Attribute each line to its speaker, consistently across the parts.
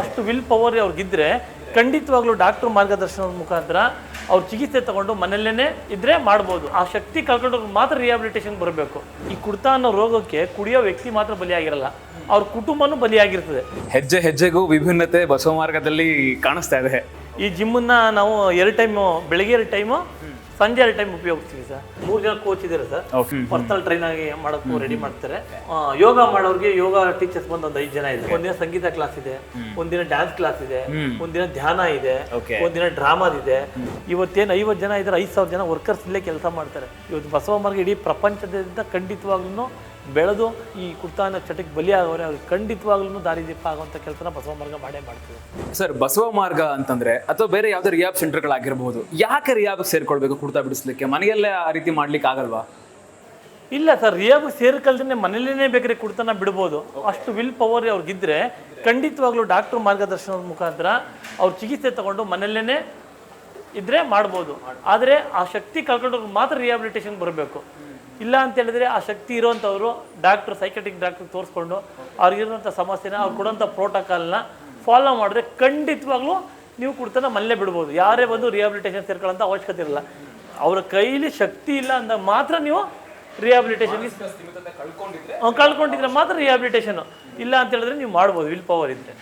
Speaker 1: ಅಷ್ಟು will power ಅವ್ರಿಗಿದ್ರೆ ಖಂಡಿತವಾಗ್ಲೂ doctor ಮಾರ್ಗದರ್ಶನದ ಮುಖಾಂತರ ಅವ್ರು ಚಿಕಿತ್ಸೆ ತಗೊಂಡು ಮನೆಯಲ್ಲೇ ಇದ್ರೆ ಮಾಡ್ಬೋದು. ಆ ಶಕ್ತಿ ಕಳ್ಕೊಂಡವ್ರಿಗೆ ಮಾತ್ರ ರಿಹಾಬಿಲಿಟೇಷನ್ ಬರಬೇಕು. ಈ ಕುಡ್ತಾ ಅನ್ನೋ ರೋಗಕ್ಕೆ ಕುಡಿಯೋ ವ್ಯಕ್ತಿ ಮಾತ್ರ ಬಲಿಯಾಗಿರಲ್ಲ. ಅವ್ರ ಕುಟುಂಬನೂ ಬಲಿಯಾಗಿರ್ತದೆ.
Speaker 2: ಹೆಜ್ಜೆ ಹೆಜ್ಜೆಗೂ ವಿಭಿನ್ನತೆ ಬಸವ ಮಾರ್ಗದಲ್ಲಿ ಕಾಣಿಸ್ತಾ ಇದೆ.
Speaker 1: ಈ ಜಿಮ್ಮನ್ನ ನಾವು ಎರಡು ಟೈಮು ಬೆಳಗ್ಗೆ ಎರಡು ಟೈಮು ಸಂಜೆ ಟೈಮ್ ಉಪಯೋಗಿಸ್ತೀವಿ ಸರ್. ಮೂರು ಜನ ಕೋಚ್ ಇದ್ದಾರೆ ಸರ್. ಪರ್ಸನಲ್ ಟ್ರೈನ್ ಆಗಿ ಮಾಡೋಕ್ಕೂ ರೆಡಿ ಮಾಡ್ತಾರೆ. ಯೋಗ ಮಾಡೋರಿಗೆ ಯೋಗ ಟೀಚರ್ಸ್ ಬಂದು ಒಂದು ಐದು ಜನ ಇದೆ. ಒಂದಿನ ಸಂಗೀತ ಕ್ಲಾಸ್ ಇದೆ. ಒಂದಿನ ಡ್ಯಾನ್ಸ್ ಕ್ಲಾಸ್ ಇದೆ. ಒಂದಿನ ಧ್ಯಾನ ಇದೆ. ಒಂದಿನ ಡ್ರಾಮಾದಿದೆ ಇವತ್ತೇನು ಐವತ್ತು ಜನ ಇದ್ದಾರೆ ಐದು ಸಾವಿರ ಜನ ವರ್ಕರ್ಸ್ ಇಲ್ಲೇ ಕೆಲಸ ಮಾಡ್ತಾರೆ. ಇವತ್ತು ಬಸವ ಮಾರ್ಗ ಇಡೀ ಪ್ರಪಂಚದಿಂದ ಖಂಡಿತವಾಗ್ಲೂ ಬೆಳೆದು ಈ ಕುರ್ತಾನ ಚಟಕ್ಕೆ ಬಲಿಯಾಗವ್ರೆ ಅವ್ರಿಗೆ ಖಂಡಿತವಾಗ್ಲೂ ದಾರಿದೀಪ ಆಗುವಂಥ ಕೆಲಸನ ಬಸವ ಮಾರ್ಗ ಮಾಡೇ ಮಾಡ್ತೀವಿ.
Speaker 2: ಸರ್ ಬಸವ ಮಾರ್ಗ ಅಂತಂದ್ರೆ ಅಥವಾ ಬೇರೆ ಯಾವುದೇ ರಿಯಾಬ್ ಸೆಂಟರ್ಗಳಾಗಿರ್ಬೋದು ಯಾಕೆ ರಿಯಾಬ್ ಸೇರ್ಕೊಳ್ಬೇಕು ಕುರ್ತಾ ಬಿಡಿಸ್ಲಿಕ್ಕೆ? ಮನೆಯಲ್ಲೇ ಆ ರೀತಿ ಮಾಡ್ಲಿಕ್ಕೆ ಆಗಲ್ವಾ?
Speaker 1: ಇಲ್ಲ ಸರ್ ರಿಯಾಬ್ ಸೇರ್ಕಲ್ದೇ ಮನೆಯಲ್ಲೇ ಬೇಕಾದ್ರೆ ಕುಡ್ತಾನ ಬಿಡ್ಬೋದು. ಅಷ್ಟು ವಿಲ್ ಪವರ್ ಅವ್ರಿಗಿದ್ರೆ ಖಂಡಿತವಾಗ್ಲೂ ಡಾಕ್ಟರ್ ಮಾರ್ಗದರ್ಶನದ ಮುಖಾಂತರ ಅವ್ರು ಚಿಕಿತ್ಸೆ ತಗೊಂಡು ಮನೆಯಲ್ಲೇ ಇದ್ರೆ ಮಾಡ್ಬೋದು. ಆದರೆ ಆ ಶಕ್ತಿ ಕಳ್ಕೊಂಡವ್ರಿಗೆ ಮಾತ್ರ ರಿಹಾಬಿಲಿಟೇಷನ್ ಬರಬೇಕು. ಇಲ್ಲ ಅಂತ ಹೇಳಿದ್ರೆ ಆ ಶಕ್ತಿ ಇರುವಂಥವ್ರು ಡಾಕ್ಟರ್ ಸೈಕೆಟಿಕ್ ಡಾಕ್ಟರ್ ತೋರಿಸ್ಕೊಂಡು ಅವ್ರಿಗಿರುವಂಥ ಸಮಸ್ಯೆನ ಅವ್ರು ಕೊಡೋಂಥ ಪ್ರೋಟೋಕಾಲ್ನ ಫಾಲೋ ಮಾಡಿದ್ರೆ ಖಂಡಿತವಾಗ್ಲೂ ನೀವು ಕುಡ್ತಾನ ಮಲ್ಲೇ ಬಿಡ್ಬೋದು. ಯಾರೇ ಬಂದು ರಿಹಾಬಿಲಿಟೇಷನ್ ಸೇರ್ಕೊಳ್ಳೋಂಥ ಅವಶ್ಯಕತೆ ಇರಲ್ಲ. ಅವರ ಕೈಲಿ ಶಕ್ತಿ ಇಲ್ಲ ಅಂದಾಗ ಮಾತ್ರ ನೀವು ರಿಹಾಬಿಲಿಟೇಷನ್ಗೆ ಕಳ್ಕೊಂಡಿದ್ರೆ ಮಾತ್ರ ರಿಹಾಬಿಲಿಟೇಷನ್ ಇಲ್ಲ ಅಂತ ಹೇಳಿದ್ರೆ ನೀವು ಮಾಡ್ಬೋದು ವಿಲ್ ಪವರ್ ಇದ್ರೆ.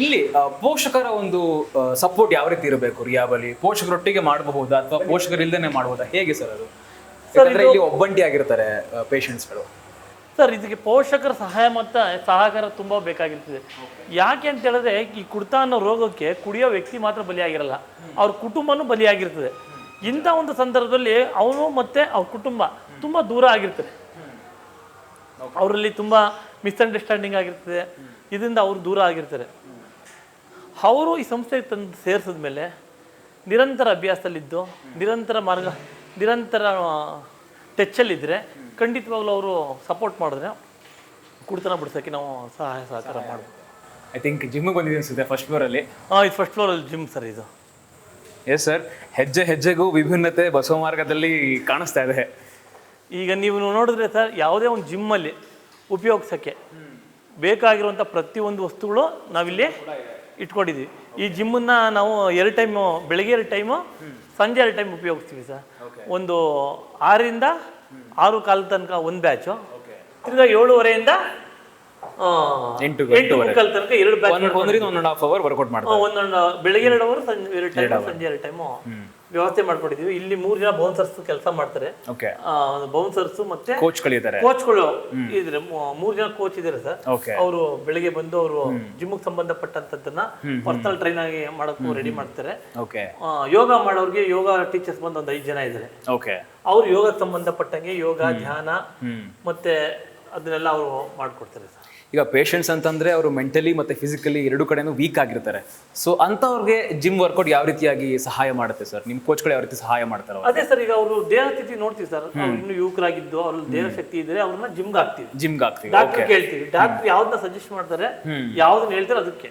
Speaker 2: ಇಲ್ಲಿ ಪೋಷಕರ ಒಂದು ಸಪೋರ್ಟ್ ಯಾವ ರೀತಿ ಇರಬೇಕು? ರಿಯಾಬಲಿ ಪೋಷಕರೊಟ್ಟಿಗೆ ಮಾಡಬಹುದಾ ಅಥವಾ ಪೋಷಕರಿಲ್ಲದೇ ಮಾಡಬಹುದಾ? ಹೇಗೆ ಸರ್ ಅದು? ಯಾಕಂದ್ರೆ ಇಲ್ಲಿ ಒಬ್ಬಂಟಿ ಆಗಿರ್ತಾರೆ ಪೇಷಂಟ್ಸ್ಗಳು
Speaker 1: ಸರ್ ಇದಕ್ಕೆ ಪೋಷಕರ ಸಹಾಯ ಮತ್ತು ಸಹಕಾರ ತುಂಬ ಬೇಕಾಗಿರ್ತದೆ. ಯಾಕೆ ಅಂತ ಹೇಳಿದ್ರೆ ಈ ಕುಡ್ತಾ ಅನ್ನೋ ರೋಗಕ್ಕೆ ಕುಡಿಯೋ ವ್ಯಕ್ತಿ ಮಾತ್ರ ಬಲಿಯಾಗಿರಲ್ಲ. ಅವ್ರ ಕುಟುಂಬನೂ ಬಲಿಯಾಗಿರ್ತದೆ. ಇಂಥ ಒಂದು ಸಂದರ್ಭದಲ್ಲಿ ಅವನು ಮತ್ತೆ ಅವ್ರ ಕುಟುಂಬ ತುಂಬ ದೂರ ಆಗಿರ್ತದೆ. ಅವರಲ್ಲಿ ತುಂಬ ಮಿಸ್ಅಂಡರ್ಸ್ಟ್ಯಾಂಡಿಂಗ್ ಆಗಿರ್ತದೆ. ಇದರಿಂದ ಅವರು ದೂರ ಆಗಿರ್ತಾರೆ. ಅವರು ಈ ಸಂಸ್ಥೆಗೆ ತಂದು ಸೇರಿಸಿದ ಮೇಲೆ ನಿರಂತರ ಅಭ್ಯಾಸದಲ್ಲಿದ್ದು ನಿರಂತರ ಮಾರ್ಗ ನಿರಂತರ ಟಚ್ಚಲ್ಲಿದ್ದರೆ ಖಂಡಿತವಾಗ್ಲೂ ಅವರು ಸಪೋರ್ಟ್ ಮಾಡಿದ್ರೆ ಕುಡ್ತನ ಬಿಡ್ಸೋಕ್ಕೆ ನಾವು ಸಹಾಯ ಸಹಕಾರ ಮಾಡ್ಬೋದು.
Speaker 2: ಐ ಥಿಂಕ್ ಜಿಮ್ಗೆ ಬಂದಿದೆ ಅನ್ಸುತ್ತೆ ಫಸ್ಟ್ ಫ್ಲೋರಲ್ಲಿ
Speaker 1: ಹಾಂ ಇದು ಫಸ್ಟ್ ಫ್ಲೋರಲ್ಲಿ ಜಿಮ್ ಸರ್ ಇದು.
Speaker 2: ಎಸ್ ಸರ್ ಹೆಜ್ಜೆ ಹೆಜ್ಜೆಗೂ ವಿಭಿನ್ನತೆ ಬಸವ ಮಾರ್ಗದಲ್ಲಿ ಕಾಣಿಸ್ತಾ ಇದೆ.
Speaker 1: ಈಗ ನೀವು ನೋಡಿದ್ರೆ ಸರ್ ಯಾವುದೇ ಒಂದು ಜಿಮ್ಮಲ್ಲಿ ಉಪಯೋಗಿಸೋಕ್ಕೆ ಬೇಕಾಗಿರುವಂಥ ಪ್ರತಿಯೊಂದು ವಸ್ತುಗಳು ನಾವಿಲ್ಲಿ ಇಟ್ಕೊಂಡಿದ್ದೀವಿ ಈ ಜಿಮ್ಮನ್ನ ನಾವು ಎರಡು ಟೈಮು ಬೆಳಗ್ಗೆ ಎರಡು ಟೈಮು ಸಂಜೆ ಎರಡು ಟೈಮ್ ಉಪಯೋಗಿಸ್ತೀವಿ ಸರ್. ಒಂದು ಆರರಿಂದ ಆರು ಕಾಲ ತನಕ ಒಂದು ಬ್ಯಾಚು. ತಿರ್ಗಾ ಏಳುವರೆಯಿಂದ
Speaker 2: ಎಂಟು
Speaker 1: ಎಂಟು ಮುಕ್ಕಾಲ್ ತನಕ ಎರಡು ಬ್ಯಾಚ್
Speaker 2: ಒಂದರಿಂದ one and half hour workout ಮಾಡ್ತಾರೆ
Speaker 1: ಒಂದೊಂದು ಬೆಳಗ್ಗೆ ಎರಡು ಅವರು ಸಂಜೆ ಎರಡು ಟೈಮ್ ಸಂಜೆ ಎರಡು ಟೈಮು ವ್ಯವಸ್ಥೆ ಮಾಡ್ಕೊಂಡಿದ್ದೀವಿ ಇಲ್ಲಿ ಮೂರು ಜನ ಬೌನ್ಸರ್ಸ್ ಕೆಲಸ ಮಾಡ್ತಾರೆ. ಬೌನ್ಸರ್ಸ್ ಮತ್ತೆ
Speaker 2: ಕೋಚ್ಗಳಿದ್ದಾರೆ
Speaker 1: ಕೋಚ್ಗಳು ಇದ್ರೆ. ಮೂರು ಜನ ಕೋಚ್ ಇದಾರೆ ಸರ್. ಅವರು ಬೆಳಿಗ್ಗೆ ಬಂದು ಅವರು ಜಿಮ್ಗೆ ಸಂಬಂಧಪಟ್ಟಂತದ್ದನ್ನ ಪರ್ಸನಲ್ ಟ್ರೈನ್ ಆಗಿ ಮಾಡೋಕ್ಕೂ ರೆಡಿ ಮಾಡ್ತಾರೆ. ಯೋಗ ಮಾಡೋರಿಗೆ ಯೋಗ ಟೀಚರ್ಸ್ ಬಂದು ಒಂದು ಐದು ಜನ ಇದ್ದಾರೆ ಅವ್ರು ಯೋಗಕ್ಕೆ ಸಂಬಂಧಪಟ್ಟಂಗೆ ಯೋಗ ಧ್ಯಾನ ಮತ್ತೆ ಅದನ್ನೆಲ್ಲ ಅವರು ಮಾಡ್ಕೊಡ್ತಾರೆ ಸರ್.
Speaker 2: ಈಗ ಪೇಷಂಟ್ಸ್ ಅಂತಂದ್ರೆ ಅವರು ಮೆಂಟಲಿ ಮತ್ತೆ ಫಿಸಿಕಲಿ ಎರಡು ಕಡೆನೂ ವೀಕ್ ಆಗಿರ್ತಾರೆ. ಸೊ ಅಂಥವ್ರಿಗೆ ಜಿಮ್ ವರ್ಕೌಟ್ ಯಾವ ರೀತಿಯಾಗಿ ಸಹಾಯ ಮಾಡುತ್ತೆ ಸರ್ ನಿಮ್ಮ ಕೋಚ್ಗಳು ಯಾವ ರೀತಿ ಸಹಾಯ ಮಾಡ್ತಾರೆ
Speaker 1: ಅದೇ ಸರ್ ಈಗ ಅವರು ದೇಹ ಸ್ಥಿತಿ ನೋಡ್ತೀವಿ ಸರ್ ಇನ್ನು ಯುವಕರಾಗಿದ್ದು ಅವ್ರ ದೇಹ ಶಕ್ತಿ ಇದ್ರೆ ಅವ್ರನ್ನ ಜಿಮ್ಗೆ ಹಾಕ್ತೀವಿ.
Speaker 2: ಜಿಮ್ಗೆ ಹಾಕ್ತೀವಿ.
Speaker 1: ಡಾಕ್ಟರ್ ಕೇಳ್ತೀವಿ. ಡಾಕ್ಟರ್ ಯಾವ್ದನ್ನ ಸಜೆಸ್ಟ್ ಮಾಡ್ತಾರೆ ಯಾವ್ದನ್ನ ಹೇಳ್ತಾರೆ ಅದಕ್ಕೆ.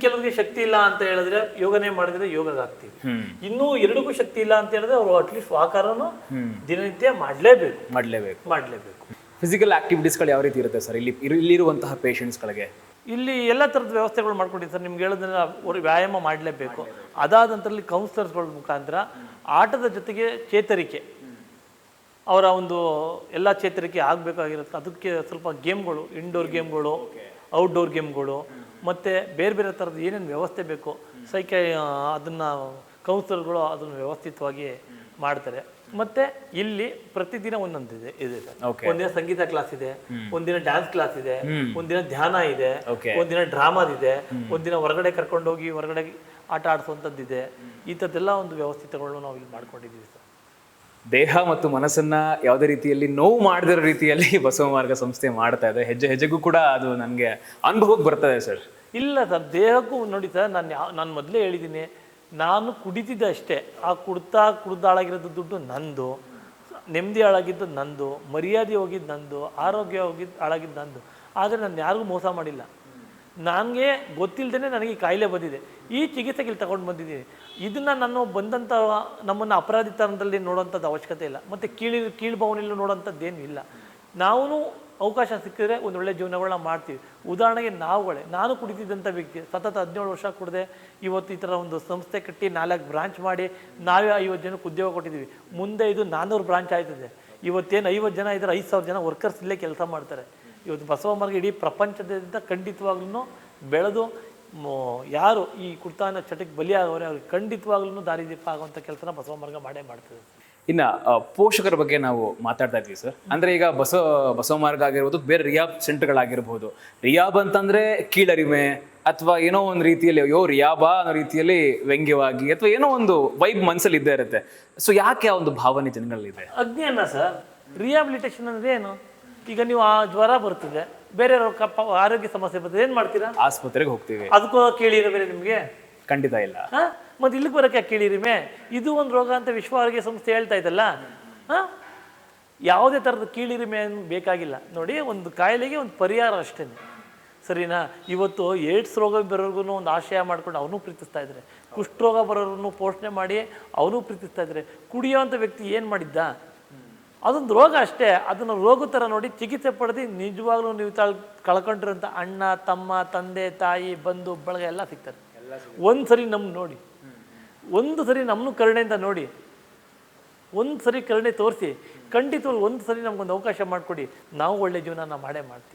Speaker 1: ಕೆಲವರಿಗೆ ಶಕ್ತಿ ಇಲ್ಲ ಅಂತ ಹೇಳಿದ್ರೆ ಯೋಗನೇ ಮಾಡಿದ್ರೆ ಯೋಗ ಹಾಕ್ತೀವಿ.
Speaker 2: ಹ್ಮ್.
Speaker 1: ಇನ್ನೂ ಎರಡಕ್ಕೂ ಶಕ್ತಿ ಇಲ್ಲ ಅಂತ ಹೇಳಿದ್ರೆ ಅವರು ಅಟ್ಲೀಸ್ಟ್ ಆಕಾರನು ದಿನನಿತ್ಯ ಮಾಡ್ಲೇಬೇಕು.
Speaker 2: ಮಾಡ್ಲೇಬೇಕು.
Speaker 1: ಮಾಡ್ಲೇಬೇಕು.
Speaker 2: ಫಿಸಿಕಲ್ ಆಕ್ಟಿವಿಟೀಸ್ಗಳು ಯಾವ ರೀತಿ ಇರುತ್ತೆ ಸರ್ ಇಲ್ಲಿ ಇಲ್ಲಿರುವಂತಹ ಪೇಷಂಟ್ಸ್ಗಳಿಗೆ
Speaker 1: ಇಲ್ಲಿ ಎಲ್ಲ ಥರದ ವ್ಯವಸ್ಥೆಗಳು ಮಾಡ್ಕೊಂಡಿದ್ದೀವಿ ಸರ್ ನಿಮ್ಗೆ ಹೇಳೋದ್ರಿಂದ ಅವ್ರು ವ್ಯಾಯಾಮ ಮಾಡಲೇಬೇಕು. ಅದಾದ ನಂತರದಲ್ಲಿ ಕೌನ್ಸಿಲರ್ಸ್ಗಳ ಮುಖಾಂತರ ಆಟದ ಜೊತೆಗೆ ಚೇತರಿಕೆ. ಅವರ ಒಂದು ಎಲ್ಲ ಚೇತರಿಕೆ ಆಗಬೇಕಾಗಿರುತ್ತೆ. ಅದಕ್ಕೆ ಸ್ವಲ್ಪ ಗೇಮ್ಗಳು ಇಂಡೋರ್ ಗೇಮ್ಗಳು ಔಟ್ಡೋರ್ ಗೇಮ್ಗಳು, ಮತ್ತು ಬೇರೆ ಬೇರೆ ಥರದ ಏನೇನು ವ್ಯವಸ್ಥೆ ಬೇಕು, ಸೈಕೆ, ಅದನ್ನು ಕೌನ್ಸಿಲರ್ಗಳು ಅದನ್ನು ವ್ಯವಸ್ಥಿತವಾಗಿ ಮಾಡ್ತಾರೆ. ಮತ್ತು ಇಲ್ಲಿ ಪ್ರತಿದಿನ ಒಂದೊಂದಿದೆ ಇದೆ
Speaker 2: Okay.
Speaker 1: ಒಂದಿನ ಸಂಗೀತ ಕ್ಲಾಸ್ ಇದೆ ಒಂದಿನ ಡ್ಯಾನ್ಸ್ ಕ್ಲಾಸ್ ಇದೆ ಒಂದಿನ ಧ್ಯಾನ ಇದೆ ಒಂದಿನ ಡ್ರಾಮಾ ಡ್ರಾಮಾದಿದೆ ಒಂದಿನ ಹೊರಗಡೆ ಕರ್ಕೊಂಡೋಗಿ ಹೊರಗಡೆ ಆಟ ಆಡಿಸುವಂಥದ್ದಿದೆ ಈ ಥರದ್ದೆಲ್ಲ ಒಂದು ವ್ಯವಸ್ಥಿತಗಳನ್ನು ನಾವು ಇಲ್ಲಿ ಮಾಡ್ಕೊಂಡಿದ್ದೀವಿ ಸರ್.
Speaker 2: ದೇಹ ಮತ್ತು ಮನಸ್ಸನ್ನ ಯಾವುದೇ ರೀತಿಯಲ್ಲಿ ನೋವು ಮಾಡದಿರೋ ರೀತಿಯಲ್ಲಿ ಬಸವ ಮಾರ್ಗ ಸಂಸ್ಥೆ ಮಾಡ್ತಾ ಇದೆ. ಹೆಜ್ಜೆ ಹೆಜ್ಜೆಗೂ ಕೂಡ ಅದು ನನಗೆ ಅನುಭವಕ್ಕೆ ಬರ್ತದೆ ಸರ್.
Speaker 1: ಇಲ್ಲ ಸರ್ ದೇಹಕ್ಕೂ ನೋಡಿ ಸರ್ ನಾನು ಯಾವ ನಾನು ಮೊದಲೇ ಹೇಳಿದ್ದೀನಿ ನಾನು ಕುಡಿತಿದ್ದೆ ಅಷ್ಟೇ. ಆ ಕುಡ್ತಾ ಕುಡ್ದು ಹಾಳಾಗಿರೋದು ದುಡ್ಡು ನಂದು. ನೆಮ್ಮದಿ ಹಾಳಾಗಿದ್ದು ನಂದು. ಮರ್ಯಾದೆ ಹೋಗಿದ್ದು ನಂದು. ಆರೋಗ್ಯ ಹೋಗಿದ್ದು ಹಾಳಾಗಿದ್ದು ನಂದು. ಆದರೆ ನಾನು ಯಾರಿಗೂ ಮೋಸ ಮಾಡಿಲ್ಲ. ನನಗೆ ಗೊತ್ತಿಲ್ಲದೇ ನನಗೆ ಕಾಯಿಲೆ ಬಂದಿದೆ. ಈ ಚಿಕಿತ್ಸೆಗೆ ಇಲ್ಲಿ ತಗೊಂಡು ಬಂದಿದ್ದೀನಿ. ಇದನ್ನು ನಾನು ಬಂದಂಥ ನಮ್ಮನ್ನು ಅಪರಾಧಿತನದಲ್ಲಿ ನೋಡೋಂಥದ್ದು ಅವಶ್ಯಕತೆ ಇಲ್ಲ. ಮತ್ತು ಕೀಳಿ ಕೀಳ್ಭವನಲ್ಲಿ ನೋಡೋಂಥದ್ದು ಏನೂ ಇಲ್ಲ. ನಾವು ಅವಕಾಶ ಸಿಕ್ಕಿದ್ರೆ ಒಂದು ಒಳ್ಳೆ ಜೀವನಗಳನ್ನ ಮಾಡ್ತೀವಿ. ಉದಾಹರಣೆಗೆ ನಾವುಗಳೇ, ನಾನು ಕುಡಿತಿದ್ದಂಥ ವ್ಯಕ್ತಿ, ಸತತ ಹದಿನೇಳು ವರ್ಷ ಕುಡಿದೆ, ಇವತ್ತು ಈ ಥರ ಒಂದು ಸಂಸ್ಥೆ ಕಟ್ಟಿ ನಾಲ್ಕು ಬ್ರಾಂಚ್ ಮಾಡಿ ನಾವೇ ಐವತ್ತು ಜನಕ್ಕೆ ಉದ್ಯೋಗ ಕೊಟ್ಟಿದ್ದೀವಿ. ಮುಂದೆ ಇದು ನಾನ್ನೂರು ಬ್ರಾಂಚ್ ಆಯ್ತದೆ. ಇವತ್ತೇನು ಐವತ್ತು ಜನ ಇದ್ದಾರೆ ಐದು ಸಾವಿರ ಜನ ವರ್ಕರ್ಸ್ ಇಲ್ಲೇ ಕೆಲಸ ಮಾಡ್ತಾರೆ. ಇವತ್ತು ಬಸವ ಮಾರ್ಗ ಇಡೀ ಪ್ರಪಂಚದಿಂದ ಖಂಡಿತವಾಗ್ಲೂ ಬೆಳೆದು ಯಾರು ಈ ಕುರ್ತಾನ ಚಟಕ್ಕೆ ಬಲಿಯಾಗವ್ರೆ ಅವ್ರಿಗೆ ಖಂಡಿತವಾಗ್ಲೂ ದಾರಿದೀಪ ಆಗುವಂಥ ಕೆಲಸನ ಬಸವ ಮಾರ್ಗ ಮಾಡೇ ಮಾಡ್ತದೆ
Speaker 2: ಇನ್ನ ಪೋಷಕರ ಬಗ್ಗೆ ನಾವು ಮಾತಾಡ್ತಾ ಇದ್ವಿ ಸರ್ ಅಂದ್ರೆ ಈಗ ಬಸವ ಬಸವ ಮಾರ್ಗ ಆಗಿರ್ಬೋದು ಬೇರೆ ರಿಯಾಬ್ ಸೆಂಟರ್ಗಳಾಗಿರ್ಬೋದು. ರಿಯಾಬ್ ಅಂತಂದ್ರೆ ಕೀಳರಿಮೆ ಅಥವಾ ಏನೋ ಒಂದು ರೀತಿಯಲ್ಲಿ ಅಯ್ಯೋ ರಿಯಾಬಾ ಅನ್ನೋ ರೀತಿಯಲ್ಲಿ ವ್ಯಂಗ್ಯವಾಗಿ ಅಥವಾ ಏನೋ ಒಂದು ವೈಬ್ ಮನಸ್ಸಲ್ಲಿ ಇದ್ದೇ ಇರುತ್ತೆ. ಸೊ ಯಾಕೆ ಆ ಒಂದು ಭಾವನೆ ಜನಗಳಲ್ಲಿದೆ
Speaker 1: ಅಜ್ಞಾನ ಸರ್ ರಿಯಾಬಿಲಿಟೇಷನ್ ಅಂದ್ರೆ ಏನು? ಈಗ ನೀವು ಆ ಜ್ವರ ಬರ್ತದೆ ಬೇರೆ ಕಪ್ಪ ಆರೋಗ್ಯ ಸಮಸ್ಯೆ ಬರ್ತದೆ ಏನು ಮಾಡ್ತೀರಾ?
Speaker 2: ಆಸ್ಪತ್ರೆಗೆ ಹೋಗ್ತೀವಿ.
Speaker 1: ಅದಕ್ಕೂ ಕೇಳಿರೋ ಬೇರೆ ನಿಮಗೆ?
Speaker 2: ಖಂಡಿತ ಇಲ್ಲ.
Speaker 1: ಮತ್ತು ಇಲ್ಲಿಗೆ ಬರೋಕ್ಕೆ ಕೀಳಿರಿಮೆ ಇದು ಒಂದು ರೋಗ ಅಂತ ವಿಶ್ವ ಆರೋಗ್ಯ ಸಂಸ್ಥೆ ಹೇಳ್ತಾ ಇದ್ದಲ್ಲ ಹಾಂ? ಯಾವುದೇ ಥರದ ಕೀಳಿರಿಮೆ ಬೇಕಾಗಿಲ್ಲ. ನೋಡಿ ಒಂದು ಕಾಯಿಲೆಗೆ ಒಂದು ಪರಿಹಾರ ಅಷ್ಟೇ ಸರಿನಾ? ಇವತ್ತು ಏಡ್ಸ್ ರೋಗ ಬರೋರ್ಗು ಒಂದು ಆಶಯ ಮಾಡ್ಕೊಂಡು ಅವನು ಪ್ರೀತಿಸ್ತಾ ಇದ್ದಾರೆ ಕುಷ್ಠರೋಗ ಬರೋರನ್ನು ಪೋಷಣೆ ಮಾಡಿ ಅವನು ಪ್ರೀತಿಸ್ತಾ ಇದ್ದಾರೆ ಕುಡಿಯೋವಂಥ ವ್ಯಕ್ತಿ ಏನು ಮಾಡಿದ್ದ? ಅದೊಂದು ರೋಗ ಅಷ್ಟೇ. ಅದನ್ನು ರೋಗ ಥರ ನೋಡಿ ಚಿಕಿತ್ಸೆ ಪಡೆದು ನಿಜವಾಗ್ಲೂ ನೀವು ತಾಳ್ ಕಳ್ಕೊಂಡಿರೋಂಥ ಅಣ್ಣ ತಮ್ಮ ತಂದೆ ತಾಯಿ ಬಂಧು ಬಳಗ ಎಲ್ಲ ಸಿಗ್ತಾರೆ. ಒಂದು ಸರಿ ನಮ್ಗೆ ನೋಡಿ. ಒಂದು ಸರಿ ನಮ್ಮನ್ನು ಕರುಣೆಯಿಂದ ನೋಡಿ, ಒಂದು ಸರಿ ಕರುಣೆ ತೋರಿಸಿ ಖಂಡಿತವಾಗಿ ಒಂದು ಸರಿ ನಮಗೊಂದು ಅವಕಾಶ ಮಾಡಿಕೊಡಿ, ನಾವು ಒಳ್ಳೆಯ ಜೀವನ ಮಾಡೇ ಮಾಡ್ತೀವಿ.